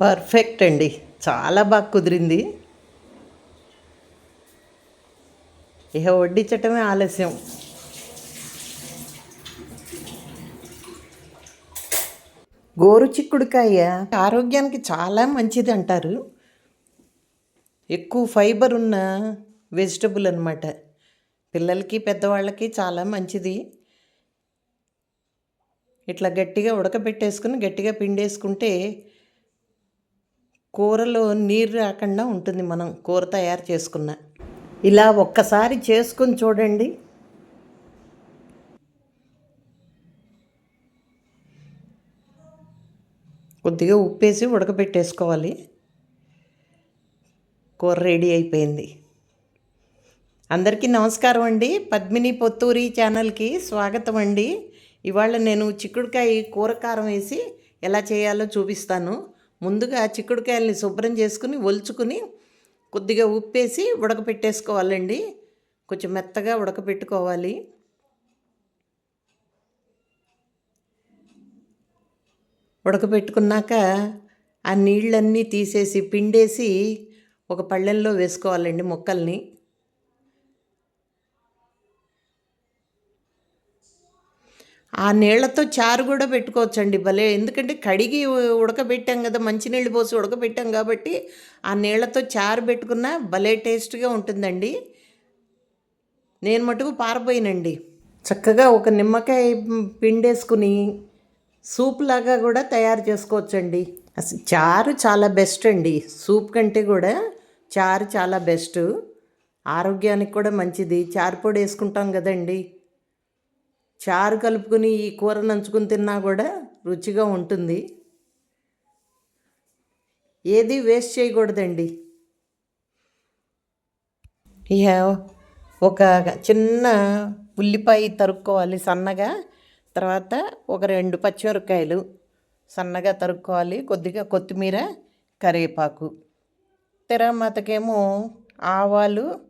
Perfect అండి. చాలా బాగా కుదిరింది. ఇక వడ్డించటమే ఆలస్యం. గోరు చిక్కుడుకాయ ఆరోగ్యానికి చాలా మంచిది అంటారు ఎక్కువ ఫైబర్ ఉన్న వెజిటబుల్ అనమాట పిల్లలకి పెద్దవాళ్ళకి చాలా మంచిది. ఇట్లా గట్టిగా ఉడకబెట్టేసుకుని గట్టిగా పిండేసుకుంటే కూరలో నీరు రాకుండా ఉంటుంది మనం కూర తయారు చేసుకున్న. ఇలా ఒక్కసారి చేసుకుని చూడండి. కొద్దిగా ఉప్పేసి ఉడకబెట్టేసుకోవాలి. కూర రెడీ అయిపోయింది. అందరికీ నమస్కారం అండి. పద్మిని పొత్తూరి ఛానల్కి స్వాగతం అండి. ఇవాళ నేను చిక్కుడుకాయ కూర కారం వేసి ఎలా చేయాలో చూపిస్తాను. ముందుగా చిక్కుడుకాయల్ని శుభ్రం చేసుకుని ఒలుచుకుని కొద్దిగా ఉప్పేసి ఉడకపెట్టేసుకోవాలండి. కొంచెం మెత్తగా ఉడకపెట్టుకోవాలి. ఉడకపెట్టుకున్నాక ఆ నీళ్ళన్నీ తీసేసి పిండేసి ఒక పళ్ళెల్లో వేసుకోవాలండి ముక్కల్ని. ఆ నీళ్ళతో చారు కూడా పెట్టుకోవచ్చండి భలే. ఎందుకంటే కడిగి ఉడకబెట్టాం కదా మంచినీళ్ళు పోసి ఉడకబెట్టాం కాబట్టి ఆ నీళ్ళతో చారు పెట్టుకున్న భలే టేస్ట్గా ఉంటుందండి. నేను మటుకు పారిపోయినండి చక్కగా ఒక నిమ్మకాయ పిండేసుకుని సూప్ లాగా కూడా తయారు చేసుకోవచ్చండి. అసలు చారు చాలా బెస్ట్ అండి. సూప్ కంటే కూడా చారు చాలా బెస్ట్. ఆరోగ్యానికి కూడా మంచిది. చారు పొడి వేసుకుంటాం కదండి. చారు కలుపుకుని ఈ కూర నంచుకుని తిన్నా కూడా రుచిగా ఉంటుంది. ఏది వేస్ట్ చేయకూడదండి. ఇక ఒక చిన్న ఉల్లిపాయ తరుక్కోవాలి సన్నగా తర్వాత ఒక రెండు పచ్చిమిరపకాయలు సన్నగా తరుక్కోవాలి కొద్దిగా కొత్తిమీర కరివేపాకు. తెరమాతకేమో ఆవాలు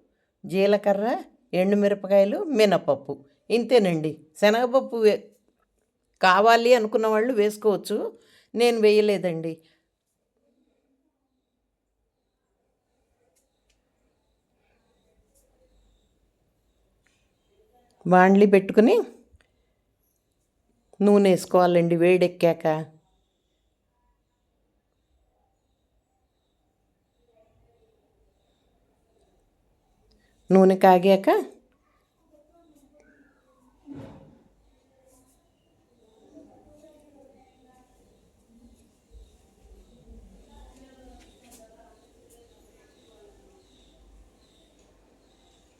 జీలకర్ర ఎండుమిరపకాయలు మినపప్పు. ఇంతేనండి. శనగపప్పు వే కావాలి అనుకున్న వాళ్ళు వేసుకోవచ్చు. నేను వేయలేదండి. బాండ్లీ పెట్టుకుని నూనె వేసుకోవాలండి వేడెక్కాక. నూనె కాగాక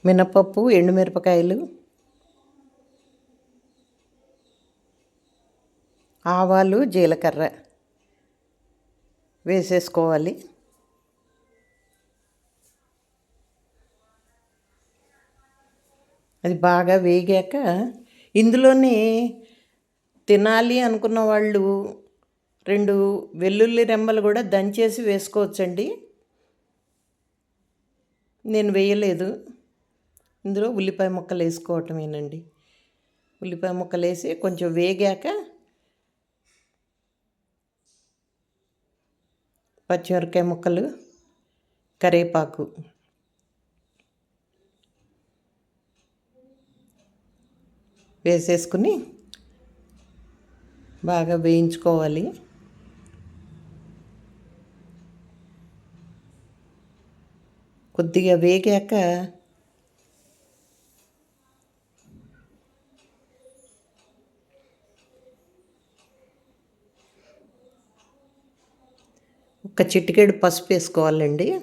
మినపప్పు ఎండుమిరపకాయలు ఆవాలు జీలకర్ర వేసేసుకోవాలి. అది బాగా వేగాక ఇందులోనే తినాలి అనుకున్న వాళ్ళు రెండు వెల్లుల్లి రెమ్మలు కూడా దంచేసి వేసుకోవచ్చండి. నేను వేయలేదు. ఇందులో ఉల్లిపాయ ముక్కలు వేసుకోవటమేనండి. ఉల్లిపాయ ముక్కలు వేసి కొంచెం వేగాక పచ్చిమిరకాయ ముక్కలు కరివేపాకు. వేసేసుకుని బాగా వేయించుకోవాలి. కొద్దిగా వేగాక ఒక చిటికెడు పసుపు వేసుకోవాలండి.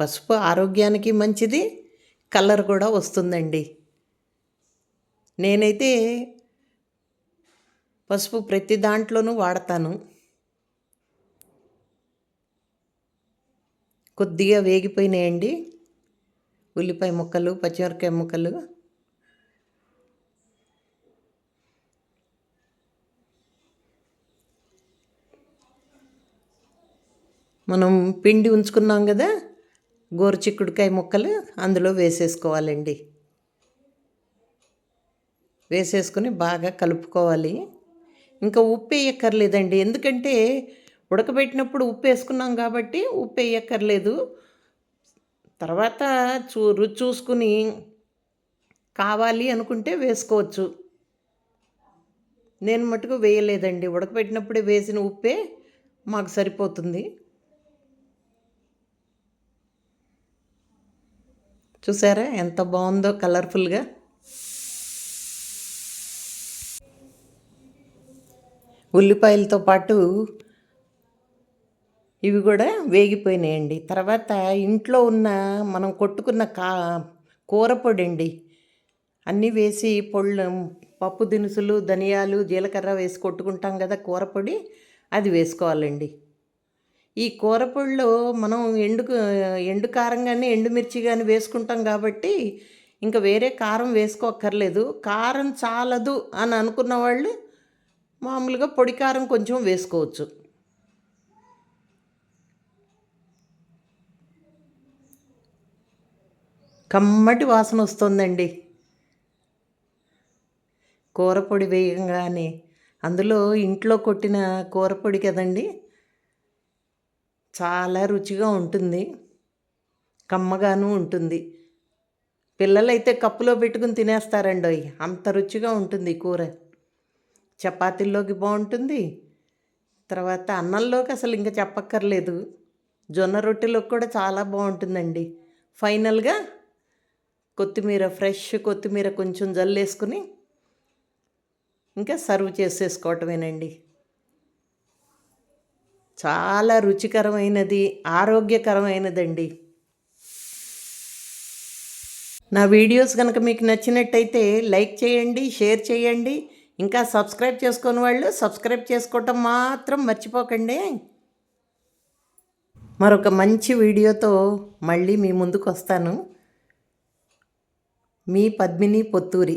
పసుపు ఆరోగ్యానికి మంచిది కలర్ కూడా వస్తుందండి. నేనైతే పసుపు ప్రతి దాంట్లోనూ వాడతాను. కొద్దిగా వేగిపోయినాయండి. ఉల్లిపాయ ముక్కలు పచ్చిమిరపకాయ ముక్కలు. మనం పిండి ఉంచుకున్నాం కదా గోరు చిక్కుడుకాయ ముక్కలు అందులో వేసేసుకోవాలండి. వేసేసుకుని బాగా కలుపుకోవాలి. ఇంకా ఉప్పు వేయక్కర్లేదండి. ఎందుకంటే ఉడకబెట్టినప్పుడు ఉప్పు వేసుకున్నాం కాబట్టి ఉప్పు వేయక్కర్లేదు. తర్వాత చూ రుచి చూసుకుని కావాలి అనుకుంటే వేసుకోవచ్చు. నేను మటుకు వేయలేదండి. ఉడకబెట్టినప్పుడే వేసిన ఉప్పే మాకు సరిపోతుంది. చూసారా? ఎంత బాగుందో కలర్ఫుల్గా. ఉల్లిపాయలతో పాటు ఇవి కూడా వేగిపోయినాయండి. తర్వాత ఇంట్లో ఉన్న మనం కొట్టుకున్న కా కూర పొడి అండి అన్నీ వేసి పొళ్ళు పప్పు దినుసులు ధనియాలు జీలకర్ర వేసి కొట్టుకుంటాం కదా కూర పొడి అది వేసుకోవాలండి. ఈ కూర పొడిలో మనం ఎండు ఎండు కారం కానీ ఎండుమిర్చి కానీ వేసుకుంటాం కాబట్టి ఇంకా వేరే కారం వేసుకోక్కర్లేదు. కారం చాలదు అని అనుకున్న వాళ్ళు మామూలుగా పొడి కారం కొంచెం వేసుకోవచ్చు. కమ్మటి వాసన వస్తుందండి. కూర పొడి వేయగానే అందులో ఇంట్లో కొట్టిన కూర పొడి కదండి చాలా రుచిగా ఉంటుంది. కమ్మగాను ఉంటుంది. పిల్లలైతే కప్పులో పెట్టుకుని తినేస్తారండి అవి అంత రుచిగా ఉంటుంది కూర. చపాతీల్లోకి బాగుంటుంది తర్వాత అన్నంలోకి అసలు ఇంకా చెప్పక్కర్లేదు. జొన్న రొట్టెలోకి కూడా చాలా బాగుంటుందండి ఫైనల్గా కొత్తిమీర ఫ్రెష్ కొత్తిమీర కొంచెం జల్లేసుకుని ఇంకా సర్వ్ చేసేసుకోవటమేనండి. చాలా రుచికరమైనది ఆరోగ్యకరమైనదండి. నా వీడియోస్ కనుక మీకు నచ్చినట్టయితే లైక్ చేయండి షేర్ చేయండి. ఇంకా సబ్స్క్రైబ్ చేసుకుని వాళ్ళు సబ్స్క్రైబ్ చేసుకోవటం మాత్రం మర్చిపోకండి. మరొక మంచి వీడియోతో మళ్ళీ మీ ముందుకు వస్తాను మీ పద్మిని పొత్తూరి.